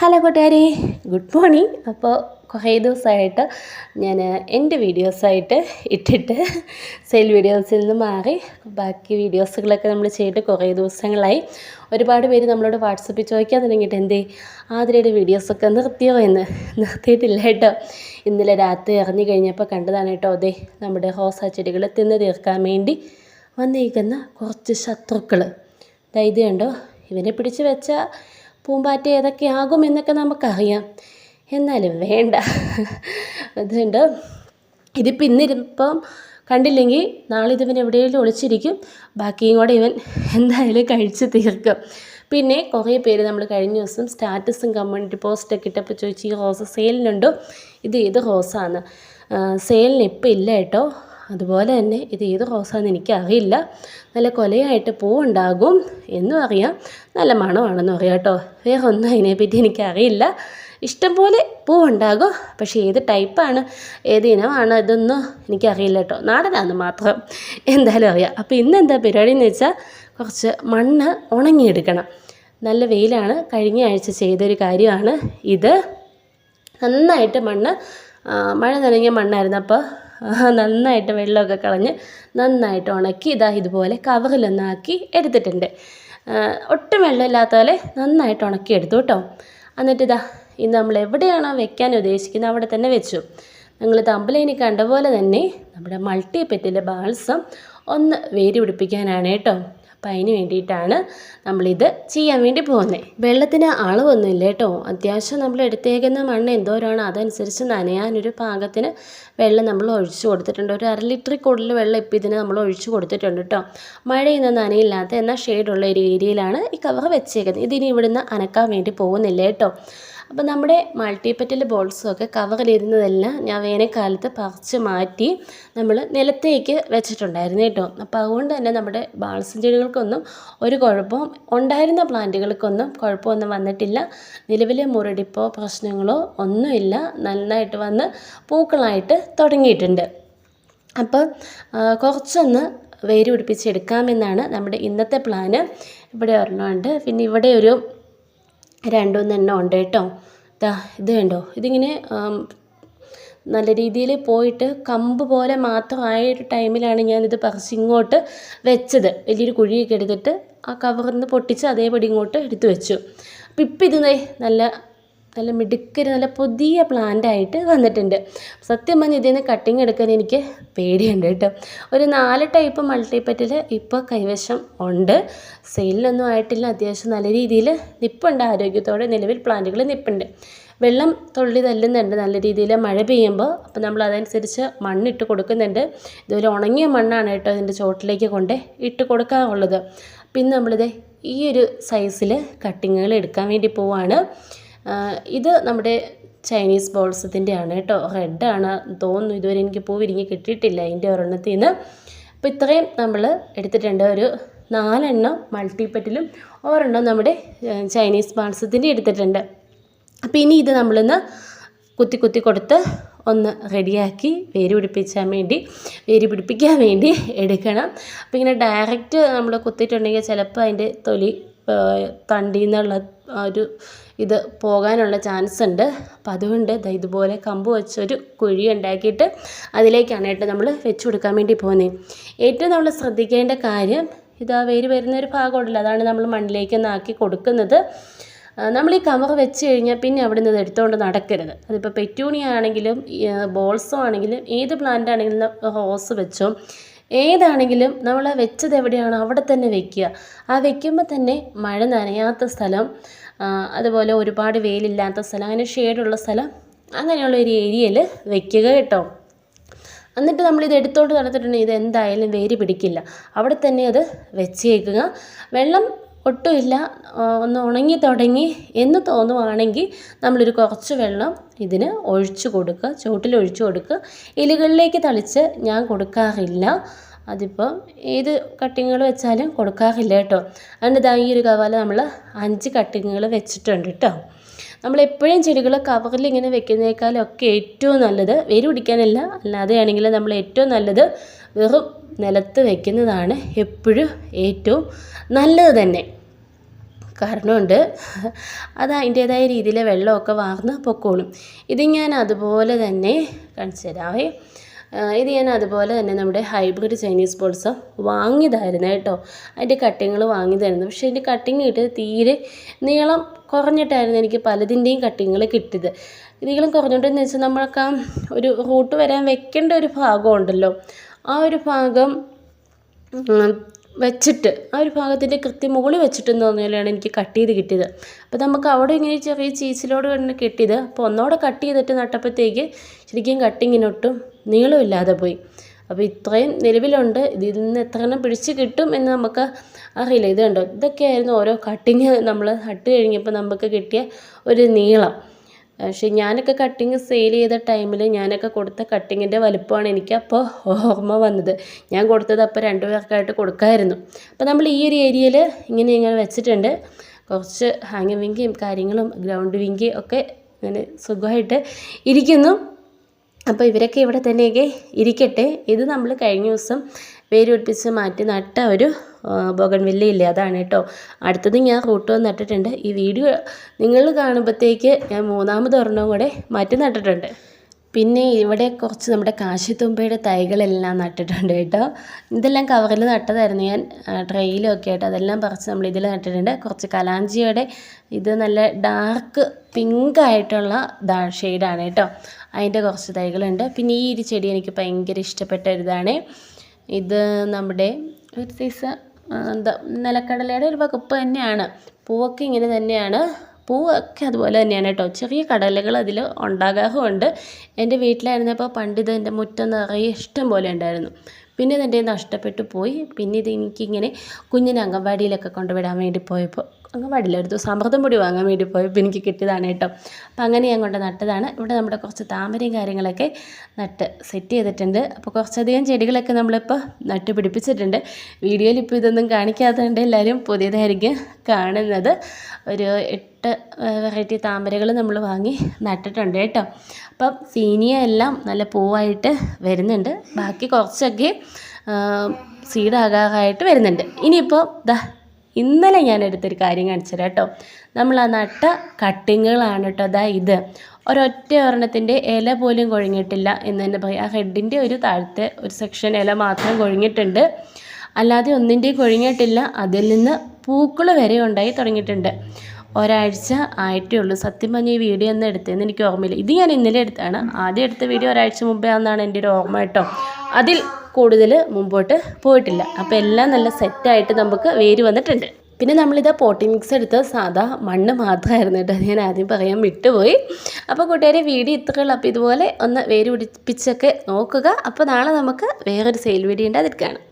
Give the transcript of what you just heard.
Hello കൂട്ടുകാരി. Good morning അപ്പോൾ കുറേ ദിവസമായിട്ട് ഞാൻ എന്റെ വീഡിയോസായിട്ട് ഇട്ടിട്ട് സെയിൽ വീഡിയോസിൽ നിന്ന് മാറി. ബാക്കി വീഡിയോസുകളൊക്കെ നമ്മൾ ചെയ്തിട്ട് കുറേ ദിവസങ്ങളായി. ഒരുപാട് പേര് നമ്മളോട് വാട്സപ്പിൽ ചോദിക്കാൻ തുടങ്ങിയിട്ട് എന്തേ ആതിരയുടെ വീഡിയോസൊക്കെ നിർത്തിയോ എന്ന് നിർത്തിയിട്ടില്ല കേട്ടോ. ഇന്നലെ രാത്രി ഇറങ്ങി കഴിഞ്ഞപ്പോൾ കണ്ടതാണ് കേട്ടോ അതെ നമ്മുടെ റോസാ ചെടികൾ തിന്ന് തീർക്കാൻ വേണ്ടി വന്നിരിക്കുന്ന കുറച്ച് ശത്രുക്കൾ ഇത് കണ്ടോ ഇവനെ പിടിച്ച് വെച്ചാൽ പൂമ്പാറ്റ ഏതൊക്കെയാകും എന്നൊക്കെ നമുക്കറിയാം. എന്നാലും വേണ്ട. അതുകൊണ്ട് ഇതിപ്പോൾ ഇന്നിരിപ്പം കണ്ടില്ലെങ്കിൽ നാളെ ഇതിവൻ എവിടെയെങ്കിലും ഒളിച്ചിരിക്കും. ബാക്കിയും കൂടെ ഇവൻ എന്തായാലും കഴിച്ച് തീർക്കും. പിന്നെ കുറേ പേര് നമ്മൾ കഴിഞ്ഞ ദിവസം സ്റ്റാറ്റസും കമ്മ്യൂണിറ്റി പോസ്റ്റൊക്കെ ഇട്ടപ്പോൾ ചോദിച്ചു ഈ റോസ് സെയിലിനുണ്ടോ? ഇത് ഏത് റോസാണ് സെയിലിന് ഇപ്പം ഇല്ല കേട്ടോ. അതുപോലെ തന്നെ ഇത് ഏത് റോസാന്ന് എനിക്കറിയില്ല. നല്ല കൊലയായിട്ട് പൂവുണ്ടാകും എന്നും അറിയാം. നല്ല മണമാണെന്നും അറിയാം കേട്ടോ. വേറെ ഒന്നും അതിനെപ്പറ്റി എനിക്കറിയില്ല. ഇഷ്ടംപോലെ പൂവുണ്ടാകും. പക്ഷേ ഏത് ടൈപ്പാണ് ഏത് ഇനമാണ് ഇതൊന്നും എനിക്കറിയില്ല കേട്ടോ. നാടനാന്ന് മാത്രം എന്തായാലും അറിയാം. അപ്പോൾ ഇന്ന് എന്താ പരിപാടി എന്ന് വെച്ചാൽ കുറച്ച് മണ്ണ് ഉണങ്ങിയെടുക്കണം. നല്ല വെയിലാണ്. കഴിഞ്ഞ ആഴ്ച ചെയ്തൊരു കാര്യമാണ് ഇത്. നന്നായിട്ട് മണ്ണ് മഴ നനഞ്ഞ മണ്ണായിരുന്നു. അപ്പോൾ നന്നായിട്ട് വെള്ളമൊക്കെ കളഞ്ഞ് നന്നായിട്ട് ഉണക്കി ഇതാ ഇതുപോലെ കവറിലൊന്നാക്കി എടുത്തിട്ടുണ്ട്. ഒട്ടും വെള്ളമില്ലാത്ത പോലെ നന്നായിട്ട് ഉണക്കി എടുത്തു കേട്ടോ. എന്നിട്ട് ഇതാ ഇന്ന് നമ്മൾ എവിടെയാണോ വെക്കാൻ ഉദ്ദേശിക്കുന്നത് അവിടെ തന്നെ വെച്ചു. നിങ്ങൾ തമ്പലേനി കണ്ട പോലെ തന്നെ നമ്മുടെ മൾട്ടി പെറ്റിലെ ഒന്ന് വേരി പിടിപ്പിക്കാനാണ് കേട്ടോ. അപ്പം അതിന് വേണ്ടിയിട്ടാണ് നമ്മളിത് ചെയ്യാൻ വേണ്ടി പോകുന്നത് വെള്ളത്തിന് അളവൊന്നുമില്ല കേട്ടോ. അത്യാവശ്യം നമ്മൾ എടുത്തേക്കുന്ന മണ്ണ് എന്തോരമാണ് അതനുസരിച്ച് നനയാനൊരു പാകത്തിന് വെള്ളം നമ്മൾ ഒഴിച്ചു കൊടുത്തിട്ടുണ്ട്. ഒരു അര ലിറ്ററിൽ കൂടുതൽ വെള്ളം ഇപ്പോൾ ഇതിന് നമ്മൾ ഒഴിച്ചു കൊടുത്തിട്ടുണ്ട് കേട്ടോ. മഴയൊന്നും നനയില്ലാത്ത എന്നാൽ ഷെയ്ഡുള്ള ഒരു ഏരിയയിലാണ് ഈ കവർ വെച്ചേക്കുന്നത്. ഇതിനി ഇവിടുന്ന് അനക്കാൻ വേണ്ടി പോകുന്നില്ല കേട്ടോ. അപ്പോൾ നമ്മുടെ മൾട്ടിപ്പറ്റൽ ബോൾസൊക്കെ കവറിലിരുന്നതെല്ലാം ഞാൻ വേനൽക്കാലത്ത് പറിച്ച് മാറ്റി നമ്മൾ നിലത്തേക്ക് വെച്ചിട്ടുണ്ടായിരുന്നു കേട്ടോ. അപ്പോൾ അതുകൊണ്ട് തന്നെ നമ്മുടെ ബാൾസം ചെടികൾക്കൊന്നും ഒരു കുഴപ്പവും ഉണ്ടായിരുന്ന പ്ലാന്റുകൾക്കൊന്നും കുഴപ്പമൊന്നും വന്നിട്ടില്ല. നിലവിലെ മുരടിപ്പോ പ്രശ്നങ്ങളോ ഒന്നുമില്ല. നന്നായിട്ട് വന്ന് പൂക്കളായിട്ട് തുടങ്ങിയിട്ടുണ്ട്. അപ്പോൾ കുറച്ചൊന്ന് വേര് പിടിപ്പിച്ചെടുക്കാമെന്നാണ് നമ്മുടെ ഇന്നത്തെ പ്ലാന്. ഇവിടെ ഒരെണ്ണമുണ്ട് പിന്നെ ഇവിടെ ഒരു രണ്ടുമൂന്നെണ്ണം ഉണ്ട് കേട്ടോ. ദാ ഇത് കണ്ടോ? ഇതിങ്ങനെ നല്ല രീതിയിൽ പോയിട്ട് കമ്പ് പോലെ മാത്രമായ ഒരു ടൈമിലാണ് ഞാനിത് പറിച്ച് ഇങ്ങോട്ട് വെച്ചത്. വലിയൊരു കുഴിയൊക്കെ എടുത്തിട്ട് ആ കവറിൽ നിന്ന് പൊട്ടിച്ച് അതേപടി ഇങ്ങോട്ട് എടുത്തു വെച്ചു. അപ്പം ഇപ്പം ഇത് നല്ല നല്ല മിടുക്കര് നല്ല പുതിയ പ്ലാന്റ് ആയിട്ട് വന്നിട്ടുണ്ട്. സത്യം പറഞ്ഞാൽ ഇതിൽ നിന്ന് കട്ടിങ് എടുക്കാൻ എനിക്ക് പേടിയുണ്ട് കേട്ടോ. ഒരു നാല് ടൈപ്പ് മൾട്ടിപ്പറ്റിൽ ഇപ്പോൾ കൈവശം ഉണ്ട്. സെയിലൊന്നും ആയിട്ടില്ല. അത്യാവശ്യം നല്ല രീതിയിൽ നിപ്പുണ്ട്. ആരോഗ്യത്തോടെ നിലവിൽ പ്ലാന്റുകൾ നിപ്പുണ്ട്. വെള്ളം തുള്ളി തല്ലുന്നുണ്ട്. നല്ല രീതിയിൽ മഴ പെയ്യുമ്പോൾ അപ്പോൾ നമ്മൾ അതനുസരിച്ച് മണ്ണിട്ട് കൊടുക്കുന്നുണ്ട്. ഇതുപോലെ ഉണങ്ങിയ മണ്ണാണ് കേട്ടോ ഇതിന്റെ ചോട്ടിലേക്ക് കൊണ്ട് ഇട്ട് കൊടുക്കാറുള്ളത് പിന്നെ നമ്മളിത് ഈ ഒരു സൈസിൽ കട്ടിങ്ങുകൾ എടുക്കാൻ വേണ്ടി പോവാണ്. ഇത് നമ്മുടെ ചൈനീസ് ബോൾസത്തിന്റെ ആണ് കേട്ടോ. റെഡാണ് തോന്നുന്നു ഇതുവരെ എനിക്ക് പൂ വിരിഞ്ഞ് കിട്ടിയിട്ടില്ല അതിന്റെ ഒരെണ്ണത്തിൽ നിന്ന് അപ്പോൾ ഇത്രയും നമ്മൾ എടുത്തിട്ടുണ്ട്. ഒരു നാലെണ്ണം മൾട്ടിപ്പറ്റിലും ഒരെണ്ണം നമ്മുടെ ചൈനീസ് ബോൾസത്തിന്റെ എടുത്തിട്ടുണ്ട്. അപ്പോൾ ഇനി ഇത് നമ്മളിന്ന് കുത്തി കുത്തി കൊടുത്ത് ഒന്ന് റെഡിയാക്കി വേര് പിടിപ്പിച്ചാൻ വേണ്ടി വേര് പിടിപ്പിക്കാൻ വേണ്ടി എടുക്കണം. അപ്പോൾ ഇങ്ങനെ ഡയറക്റ്റ് നമ്മൾ കുത്തിയിട്ടുണ്ടെങ്കിൽ ചിലപ്പോൾ അതിന്റെ തൊലി തണ്ടിൽ നിന്നുള്ള ഒരു ഇത് പോകാനുള്ള ചാൻസ് ഉണ്ട് അപ്പം അതുകൊണ്ട് ദാ ഇതുപോലെ കമ്പ് വെച്ചൊരു കുഴി ഉണ്ടാക്കിയിട്ട് അതിലേക്കാണ് കേട്ടോ നമ്മൾ വെച്ച് കൊടുക്കാൻ വേണ്ടി പോകുന്നത് ഏറ്റവും നമ്മൾ ശ്രദ്ധിക്കേണ്ട കാര്യം ഇത് ആ വേര് വരുന്ന ഒരു ഭാഗമുണ്ടല്ലോ അതാണ് നമ്മൾ മണ്ണിലേക്ക് ആക്കി കൊടുക്കുന്നത്. നമ്മൾ ഈ കവർ വെച്ച് കഴിഞ്ഞാൽ പിന്നെ അവിടെ നിന്ന് എടുത്തുകൊണ്ട് നടക്കരുത്. അതിപ്പോൾ പെറ്റൂണിയ ആണെങ്കിലും ബോൾസോ ആണെങ്കിലും ഏത് പ്ലാന്റ് ആണെങ്കിലും റോസ് വെച്ചോ ഏതാണെങ്കിലും നമ്മൾ വെച്ചത് എവിടെയാണോ അവിടെ തന്നെ വെക്കുക. ആ വെക്കുമ്പോൾ തന്നെ മഴ നനയാത്ത സ്ഥലം അതുപോലെ ഒരുപാട് വെയിലില്ലാത്ത സ്ഥലം അങ്ങനെ ഷെയ്ഡുള്ള സ്ഥലം അങ്ങനെയുള്ള ഒരു ഏരിയയിൽ വെക്കുക കേട്ടോ. എന്നിട്ട് നമ്മൾ ഇത് എടുത്തോണ്ട് നടന്നിട്ടുണ്ടെങ്കിൽ ഇത് എന്തായാലും വേര് പിടിക്കില്ല. അവിടെ തന്നെ അത് വെച്ചേക്കുക. വെള്ളം ഒട്ടുമില്ല ഒന്ന് ഉണങ്ങി തുടങ്ങി എന്ന് തോന്നുവാണെങ്കിൽ നമ്മളൊരു കുറച്ച് വെള്ളം ഇതിന് ഒഴിച്ചു കൊടുക്കുക ചുവട്ടിൽ ഒഴിച്ചു കൊടുക്കുക. ഇലകളിലേക്ക് തളിച്ച് ഞാൻ കൊടുക്കാറില്ല. അതിപ്പോൾ ഏത് കട്ടിങ്ങുകൾ വെച്ചാലും കൊടുക്കാറില്ല കേട്ടോ. അതുകൊണ്ട് ഇതാ ഈ ഒരു കവാല നമ്മൾ അഞ്ച് കട്ടിങ്ങുകൾ വെച്ചിട്ടുണ്ട് കേട്ടോ. നമ്മളെപ്പോഴും ചെടികൾ കവറിൽ ഇങ്ങനെ വെക്കുന്നേക്കാളൊക്കെ ഏറ്റവും നല്ലത് വേര് പിടിക്കാനല്ല. അല്ലാതെ ആണെങ്കിൽ നമ്മൾ ഏറ്റവും നല്ലത് വെറും നിലത്ത് വെക്കുന്നതാണ് എപ്പോഴും ഏറ്റവും നല്ലത് തന്നെ. കാരണമുണ്ട്. അത് അതിന്റേതായ രീതിയിൽ വെള്ളമൊക്കെ വാർന്ന് പൊക്കോളും. ഇത് ഞാൻ അതുപോലെ തന്നെ കാണിച്ചു തരാവേ. ഇത് ഞാൻ അതുപോലെ തന്നെ നമ്മുടെ ഹൈബ്രിഡ് ചൈനീസ് ബോൾസ് വാങ്ങിയതായിരുന്നു കേട്ടോ. അതിന്റെ കട്ടിങ്ങൾ വാങ്ങിയതായിരുന്നു പക്ഷേ അതിന്റെ കട്ടിങ് കിട്ടിയത് തീരെ നീളം കുറഞ്ഞിട്ടായിരുന്നു എനിക്ക് പലതിന്റെയും കട്ടിങ്ങൾ കിട്ടിയത്. നീളം കുറഞ്ഞിട്ടെന്ന് വെച്ചാൽ നമ്മൾക്ക് ആ ഒരു റൂട്ട് വരാൻ വെക്കേണ്ട ഒരു ഭാഗം ഉണ്ടല്ലോ. ആ ഒരു ഭാഗം വെച്ചിട്ട് ആ ഒരു ഭാഗത്തിന്റെ കൃത്യം മുകളിൽ വെച്ചിട്ടെന്ന് പറഞ്ഞാലാണ് എനിക്ക് കട്ട് ചെയ്ത് കിട്ടിയത്. അപ്പോൾ നമുക്ക് അവിടെ ഇങ്ങനെ ചെറിയ ചീച്ചിലോട് തന്നെ കിട്ടിയത്. അപ്പോൾ ഒന്നോടെ കട്ട് ചെയ്തിട്ട് നട്ടപ്പോഴത്തേക്ക് ശരിക്കും കട്ടിങ്ങിനൊട്ടും നീളമില്ലാതെ പോയി. അപ്പോൾ ഇത്രയും നിലവിലുണ്ട്. ഇതിൽ നിന്ന് എത്ര എണ്ണം പിടിച്ച് കിട്ടും എന്ന് നമുക്ക് അറിയില്ല. ഇത് കണ്ടോ? ഇതൊക്കെയായിരുന്നു ഓരോ കട്ടിങ് നമ്മൾ നട്ട് കഴിഞ്ഞപ്പോൾ നമുക്ക് കിട്ടിയ ഒരു നീളം. പക്ഷേ ഞാനൊക്കെ കട്ടിങ് സെയിൽ ചെയ്ത ടൈമിൽ ഞാനൊക്കെ കൊടുത്ത കട്ടിങ്ങിന്റെ വലുപ്പമാണ് എനിക്ക് അപ്പോൾ ഓർമ്മ വന്നത്. ഞാൻ കൊടുത്തത് അപ്പോൾ രണ്ട് പേർക്കായിട്ട് കൊടുക്കാമായിരുന്നു അപ്പോൾ നമ്മൾ ഈ ഒരു ഏരിയയിൽ ഇങ്ങനെ ഇങ്ങനെ വെച്ചിട്ടുണ്ട്. കുറച്ച് ഹാങ്ങിങ് വിങ്കിയും കാര്യങ്ങളും ഗ്രൗണ്ട് വിങ്കയും ഒക്കെ ഇങ്ങനെ സുഖമായിട്ട് ഇരിക്കുന്നു. അപ്പോൾ ഇവരൊക്കെ ഇവിടെ തന്നെയൊക്കെ ഇരിക്കട്ടെ. ഇത് നമ്മൾ കഴിഞ്ഞ ദിവസം വേര് പിടിപ്പിച്ച് മാറ്റി നട്ട ഒരു ബൊഗൺവില്ലയില്ലേ? അതാണ് കേട്ടോ. അടുത്തത് ഞാൻ റൂട്ട് വന്ന് നട്ടിട്ടുണ്ട്. ഈ വീഡിയോ നിങ്ങൾ കാണുമ്പോഴത്തേക്ക് ഞാൻ മൂന്നാമത് ഒരെണ്ണം കൂടെ മാറ്റി നട്ടിട്ടുണ്ട്. പിന്നെ ഇവിടെ കുറച്ച് നമ്മുടെ കാശിത്തുമ്പയുടെ തൈകളെല്ലാം നട്ടിട്ടുണ്ട് കേട്ടോ. ഇതെല്ലാം കവറിൽ നട്ടതായിരുന്നു ഞാൻ ട്രെയിലൊക്കെ ആയിട്ട് അതെല്ലാം പറിച്ച് നമ്മൾ ഇതിൽ നട്ടിട്ടുണ്ട്. കുറച്ച് കലാഞ്ചിയുടെ ഇത് നല്ല ഡാർക്ക് പിങ്ക് ആയിട്ടുള്ള ഷെയ്ഡാണ് കേട്ടോ. അതിന്റെ കുറച്ച് തൈകളുണ്ട്. പിന്നെ ഈ ഒരു ചെടി എനിക്ക് ഭയങ്കര ഇഷ്ടപ്പെട്ട ഒരിതാണ്. ഇത് നമ്മുടെ ഒരു സൈസ് എന്താ നിലക്കടലയുടെ ഒരു വകുപ്പ് തന്നെയാണ്. പൂവൊക്കെ ഇങ്ങനെ തന്നെയാണ്. പൂവൊക്കെ അതുപോലെ തന്നെയാണ് കേട്ടോ. ചെറിയ കടലകൾ അതിൽ ഉണ്ടാകാറുമുണ്ട്. എന്റെ വീട്ടിലായിരുന്നപ്പോൾ പണ്ട് ഇത് എന്റെ മുറ്റം നിറയെ ഇഷ്ടം പോലെ ഉണ്ടായിരുന്നു. പിന്നെ ഇതെന്റെ നഷ്ടപ്പെട്ടു പോയി. പിന്നെ ഇത് എനിക്കിങ്ങനെ കുഞ്ഞിനെ അംഗൻവാടിയിലൊക്കെ കൊണ്ടുവിടാൻ വേണ്ടി പോയപ്പോൾ അംഗൻവാടിയിൽ ഒരു ദിവസം അമൃതം പൊടി വാങ്ങാൻ വേണ്ടി പോയപ്പോൾ എനിക്ക് കിട്ടിയതാണ് കേട്ടോ. അപ്പം അങ്ങനെ ഞാൻ കൊണ്ട് നട്ടതാണ്. ഇവിടെ നമ്മുടെ കുറച്ച് താമരയും കാര്യങ്ങളൊക്കെ നട്ട് സെറ്റ് ചെയ്തിട്ടുണ്ട്. അപ്പോൾ കുറച്ചധികം ചെടികളൊക്കെ നമ്മളിപ്പോൾ നട്ട് പിടിപ്പിച്ചിട്ടുണ്ട്. വീഡിയോയിൽ ഇപ്പോൾ ഇതൊന്നും കാണിക്കാത്തതുകൊണ്ട് എല്ലാവരും പുതിയതായിരിക്കും കാണുന്നത്. ഒരു എട്ട് വെറൈറ്റി താമരകൾ നമ്മൾ വാങ്ങി നട്ടിട്ടുണ്ട് കേട്ടോ. അപ്പം സീനിയ എല്ലാം നല്ല പൂവായിട്ട് വരുന്നുണ്ട്. ബാക്കി കുറച്ചൊക്കെ സീഡാകാറായിട്ട് വരുന്നുണ്ട്. ഇനിയിപ്പോൾ ദാ ഇന്നലെ ഞാൻ എടുത്തൊരു കാര്യം കാണിച്ചു തരാം കേട്ടോ. നമ്മൾ ആ നട്ട കട്ടിങ്ങുകളാണ് കേട്ടോ. അതാ ഇത്. ഒരൊറ്റ ഒരെണ്ണത്തിന്റെ ഇല പോലും കൊഴിഞ്ഞിട്ടില്ല എന്ന് തന്നെ പറയാം. ആ ഹെഡിന്റെ ഒരു താഴത്തെ ഒരു സെക്ഷൻ ഇല മാത്രം കൊഴിഞ്ഞിട്ടുണ്ട്. അല്ലാതെ ഒന്നിന്റെയും കൊഴിഞ്ഞിട്ടില്ല. അതിൽ നിന്ന് പൂക്കൾ വരെ ഉണ്ടായി തുടങ്ങിയിട്ടുണ്ട്. ഒരാഴ്ച ആയിട്ടേ ഉള്ളൂ. സത്യം പറഞ്ഞ ഈ വീഡിയോ ഒന്ന് എടുത്തതെന്ന് എനിക്ക് ഓർമ്മയില്ല. ഇത് ഞാൻ ഇന്നലെ എടുത്താണ് ആദ്യം എടുത്ത വീഡിയോ ഒരാഴ്ച മുമ്പേ ആണെന്നാണ് എന്റെ ഒരു ഓർമ്മ കേട്ടോ. അതിൽ കൂടുതൽ മുമ്പോട്ട് പോയിട്ടില്ല. അപ്പോൾ എല്ലാം നല്ല സെറ്റായിട്ട് നമുക്ക് വേര് വന്നിട്ടുണ്ട്. പിന്നെ നമ്മളിത് പോട്ടി മിക്സ് എടുത്ത സാധാ മണ്ണ് മാത്രമായിരുന്നു കേട്ടോ. ഞാൻ ആദ്യം പറയാൻ വിട്ടുപോയി. അപ്പോൾ കൂട്ടുകാരെ വീഡിയോ ഇത്രയുള്ള അപ്പോൾ ഇതുപോലെ ഒന്ന് വേര് പിടിപ്പിച്ചൊക്കെ നോക്കുക. അപ്പോൾ നാളെ നമുക്ക് വേറൊരു സെയിൽ വീഡിയോ ഉണ്ട് അതിൽ കാണാം